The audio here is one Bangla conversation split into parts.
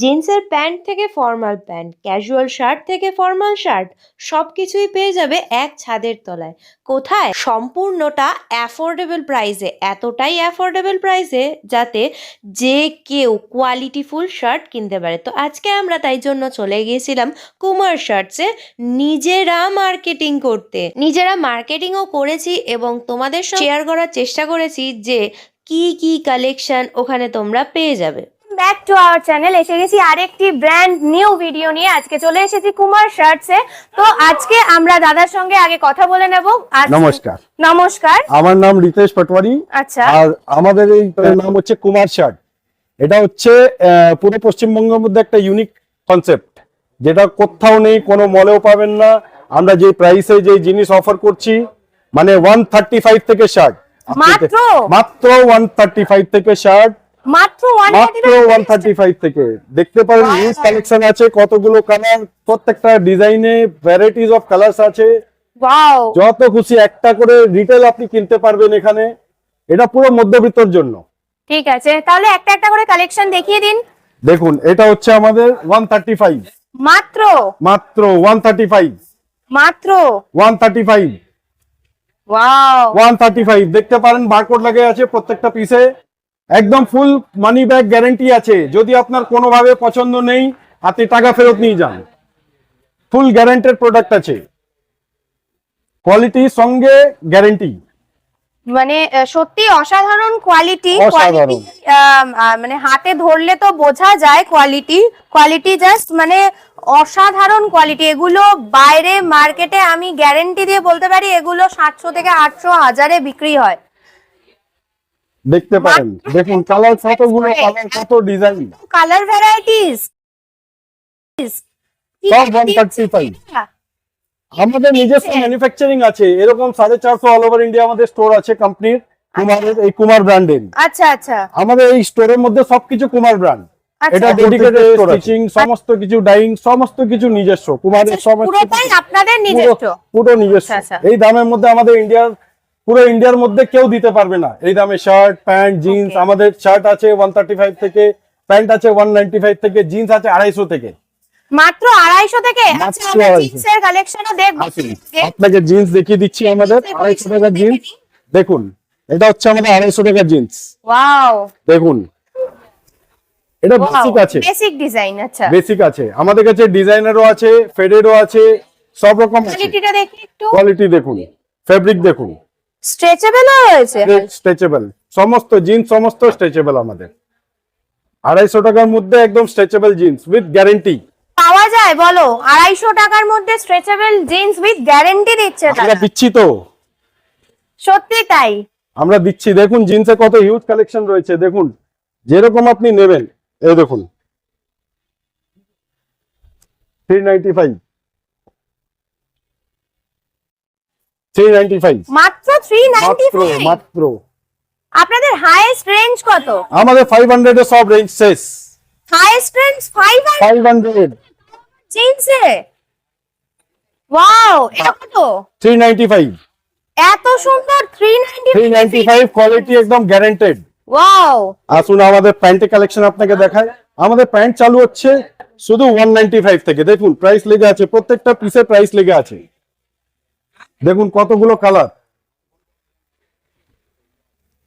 জিন্সের প্যান্ট থেকে ফর্মাল প্যান্ট, ক্যাজুয়াল শার্ট থেকে ফর্মাল শার্ট সব কিছুই পেয়ে যাবে এক ছাদের তলায়। কোথায়? সম্পূর্ণটা অ্যাফোর্ডেবল প্রাইসে, এতটাই অ্যাফোর্ডেবল প্রাইসে যাতে যে কেউ কোয়ালিটিফুল শার্ট কিনতে পারে। তো আজকে আমরা তাই জন্য চলে গিয়েছিলাম কুমার শার্টসে নিজেরা মার্কেটিং করতে। নিজেরা মার্কেটিংও করেছি এবং তোমাদের শেয়ার করার চেষ্টা করেছি যে কি কি কালেকশন ওখানে তোমরা পেয়ে যাবে। ব্যাক টু আওয়ার চ্যানেল এসে গেছি আরেকটি ব্র্যান্ড নিউ ভিডিও নিয়ে। আজকে চলে এসেছি কুমার শার্টসে তো আজকে আমরা দাদার সঙ্গে আগে কথা বলে নেব। নমস্কার। নমস্কার। আমার নাম রিতেশ পাটওয়ারি। আচ্ছা। আর আমাদের এই নাম হচ্ছে কুমার শার্ট এটা হচ্ছে পুরো পশ্চিমবঙ্গের মধ্যে একটা ইউনিক কনসেপ্ট যেটা কোথাও নেই কোনো মলেও পাবেন না। আমরা যে প্রাইসে যে জিনিস অফার করছি মানে ওয়ান থার্টি ফাইভ থেকে শার্ট মাত্র? মাত্র ওয়ান থার্টি ফাইভ থেকে শার্ট মাত্র থেকে। দেখতে পারেন কালেকশন আছে কতগুলো কালার প্রত্যেকটা ডিজাইনে ভ্যারাইটিস অফ কালার্স আছে। ওয়াও যত খুশি একটা করে রিটেল আপনি কিনতে পারবেন এখানে। এটা পুরো মধ্যবিত্তর জন্য। ঠিক আছে তাহলে একটা একটা করে কালেকশন দেখিয়ে দিন। দেখুন এটা হচ্ছে আমাদের ওয়ান থার্টি ফাইভ মাত্র? মাত্র ওয়ান থার্টি ফাইভ মাত্র? One thirty five wow one thirty five দেখতে পারেন বারকোড লাগে আছে প্রত্যেকটা পিসে একদম ফুল মানি ব্যাক গ্যারেন্টি আছে। যদি আপনার কোনোভাবে পছন্দ নেই আপনি টাকা ফেরত নিয়ে যান। ফুল গ্যারেন্টেড প্রোডাক্ট আছে। কোয়ালিটির সঙ্গে গ্যারেন্টি মানে সত্যি অসাধারণ কোয়ালিটি অসাধারণ। মানে হাতে ধরলে তো বোঝা যায় কোয়ালিটি কোয়ালিটি জাস্ট মানে অসাধারণ কোয়ালিটি এগুলো বাইরে মার্কেটে আমি গ্যারেন্টি দিয়ে বলতে পারি এগুলো সাতশো থেকে আটশো হাজারে বিক্রি হয়। দেখতে পারেন। দেখুন কালার কতগুলো কালার কত ডিজাইন কালার ভ্যারাইটিস সব 135 আমাদের নিজস্ব ম্যানুফ্যাকচারিং আছে। এরকম সাড়ে চারশো অল ওভার ইন্ডিয়া আমাদের স্টোর আছে কোম্পানির কুমারের এই কুমার ব্র্যান্ডের আচ্ছা আচ্ছা। আমাদের এই স্টোরের মধ্যে সবকিছু কুমার ব্র্যান্ড আচ্ছা। এটা ডেডিকেটেড স্টিচিং সমস্ত কিছু ডাইং সমস্ত কিছু নিজস্ব। কুমারের সমস্ত পুরোটাই আপনাদের পুরো- নিজস্ব। পুরো নিজস্ব। আচ্ছা, আচ্ছা। এই দামের মধ্যে আমাদের ইন্ডিয়ার পুরো ইন্ডিয়ার মধ্যে কেউ দিতে পারবে না। এই দামে শার্ট প্যান্ট জিন্স আমাদের শার্ট আছে ওয়ান থার্টি ফাইভ থেকে প্যান্ট আছে ওয়ান নাইনটি ফাইভ থেকে জিন্স আছে আড়াইশো থেকে। মাত্র আড়াইশো থেকে? আচ্ছা আপনাকে জিন্স দেখিয়ে দিচ্ছি আমাদের আড়াইশো টাকার জিন্স দেখুন এটা হচ্ছে আমাদের আড়াইশো টাকার জিন্স দেখুন এটা বেসিক আছে। বেসিক ডিজাইন আচ্ছা। বেসিক আছে। আমাদের কাছে ডিজাইনারও আছে ফেডেরও আছে সব রকম কোয়ালিটিটা দেখি একটু। কোয়ালিটি দেখুন ফেব্রিক দেখুন। স্ট্রেচেবল রয়েছে? স্ট্রেচেবল সমস্ত জিন্স সমস্ত স্ট্রেচেবল আমাদের। আড়াইশো টাকার মধ্যে একদম স্ট্রেচেবল জিন্স উইথ গ্যারেন্টি পাওয়া যায় বলো। আড়াইশো টাকার মধ্যে স্ট্রেচেবল জিন্স উইথ গ্যারেন্টি দিচ্ছে আমরা দিচ্ছি তো। সত্যি তাই? আমরা দিচ্ছি। দেখুন জিন্সে কত হিউজ কালেকশন রয়েছে। দেখুন যেরকম আপনি নেবেন এই দেখুন। Three ninety five three ninety five মাত্র থ্রি নাইনটি মাত্র মাত্র। আপনাদের হাইয়েস্ট রেঞ্জ কত? আমাদের ফাইভ হান্ড্রেড সব রেঞ্জ শেষ। Highest range five five hundred জিন্সে wow এটা কত থ্রি নাইনটি ফাইভ এত সুন্দর three ninety three ninety five quality একদম গ্যারেন্টেড ওয়াও আসুন আমাদের প্যান্টের কালেকশন আপনাকে দেখায় আমাদের প্যান্ট চালু হচ্ছে শুধু ওয়ান নাইনটি ফাইভ থেকে। দেখুন প্রাইস লেগে আছে প্রত্যেকটা পিসের প্রাইস লেগে আছে। দেখুন কতগুলো কালার।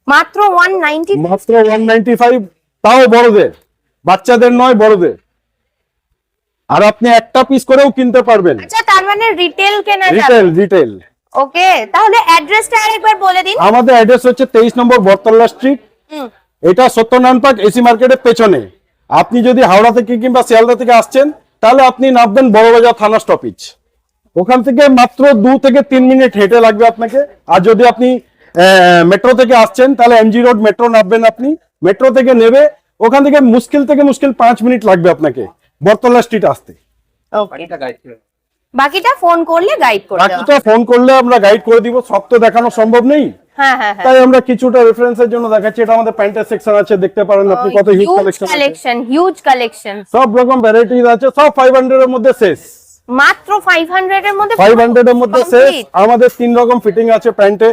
মাত্র ওয়ান নাইনটি মাত্র ওয়ান নাইনটি ফাইভ তাও বড়দের। বাচ্চাদের নয় বড়দের। আর আপনি একটা পিস করেও কিনতে পারবেন। আচ্ছা তার মানে রিটেল কেনা যাবে। রিটেল রিটেল ওকে তাহলে অ্যাড্রেসটা আরেকবার বলে দিন। আমাদের অ্যাড্রেস হচ্ছে তেইশ নম্বর বরতল্লা স্ট্রিট এটা সত্যনারায়ণ পার্ক এসি মার্কেটের পেছনে। আপনি যদি হাওড়া থেকে কিংবা শিয়ালদা থেকে আসছেন তাহলে আপনি নামবেন বড়বাজার থানা স্টপেজ ওখান থেকে মাত্র দু থেকে তিন মিনিট হেঁটে লাগবে আপনাকে। আর যদি আপনি মেট্রো থেকে আসছেন তাহলে এমজি রোড মেট্রো নামবেন আপনি। মেট্রো থেকে নেবে ওখান থেকে মুশকিল থেকে মুশকিল পাঁচ মিনিট লাগবে আপনাকে বরতলা স্ট্রিট আসতে। বাকিটা ফোন করলে গাইড করে বাকিটা ফোন করলে আমরা গাইড করে দিব সব তো দেখানো সম্ভব নেই। হ্যাঁ হ্যাঁ হ্যাঁ। তাই আমরা কিছুটা রেফারেন্সের জন্য দেখাচ্ছি এটা আমাদের প্যান্টের সেকশন আছে দেখতে পারেন আপনি কত হিউজ কালেকশন হিউজ কালেকশন সব রকম ভ্যারাইটিস আছে সব ফাইভ হান্ড্রেড এর মধ্যে শেষ। মাত্র ফাইভ হান্ড্রেড এর মধ্যে ফাইভ হান্ড্রেড এর মধ্যে complete। আমাদের তিন রকম ফিটিং আছে প্যান্টে।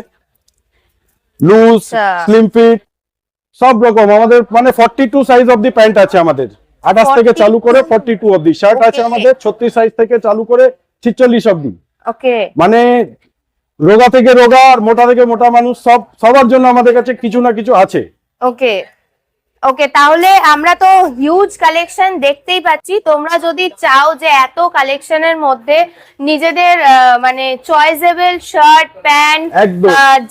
লুজ। স্লিম ফিট সব রকম। আমাদের মানে forty two size of the pant আছে আমাদের। আঠাশ থেকে চালু করে ফর্টি টু অব্দি শার্ট আছে আমাদের ছত্রিশ সাইজ থেকে চালু করে ছিচল্লিশ অব্দি ওকে মানে রোগা থেকে রোগা আর মোটা থেকে মোটা মানুষ সব সবার জন্য আমাদের কাছে কিছু না কিছু আছে। ওকে ওকে তাহলে আমরা তো হিউজ কালেকশন দেখতেই পাচ্ছি। তোমরা যদি চাও যে এত কালেকশনের মধ্যে নিজেদের মানে চয়েসেবল শার্ট প্যান্ট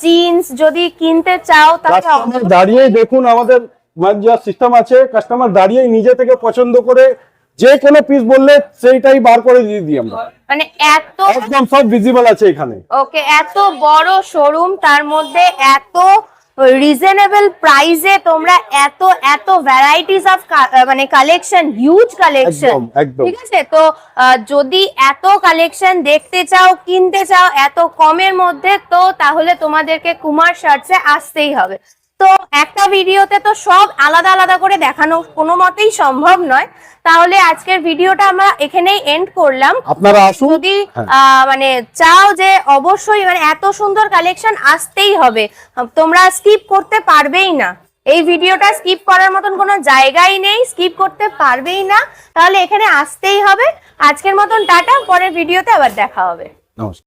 জিন্স যদি কিনতে চাও তাহলে দাঁড়িয়ে দেখুন আমাদের যা সিস্টেম আছে। কাস্টমার দাঁড়িয়ে নিজে থেকে পছন্দ করে যে কোনো পিস বললে সেইটাই বার করে দিয়ে দিই আমরা। মানে এত একদম সব ভিজিবল আছে এখানে। ওকে এত বড় শোরুম তার মধ্যে এত রিজনেবল প্রাইসে তোমরা এত এত ভ্যারাইটিস অফ মানে কালেকশন হিউজ কালেকশন ঠিক আছে? তো যদি এত কালেকশন দেখতে চাও কিনতে চাও এত কমের মধ্যে তো তাহলে তোমাদেরকে কুমার শার্টসে আসতেই হবে। তো একটা ভিডিওতে তো সব আলাদা আলাদা করে দেখানো কোনো মতেই সম্ভব নয়। তাহলে আজকের ভিডিওটা আমরা এখানেই এন্ড করলাম। আপনারা আসুন। যদি হ্যাঁ। মানে চাও যে অবশ্যই মানে এত সুন্দর কালেকশন আসতেই হবে। তোমরা স্কিপ করতে পারবেই না। এই ভিডিওটা স্কিপ করার মতন কোনো জায়গাই নেই স্কিপ করতে পারবেই না। তাহলে এখানে আসতেই হবে। আজকের মতন টাটা পরের ভিডিওতে আবার দেখা হবে। নমস্কার।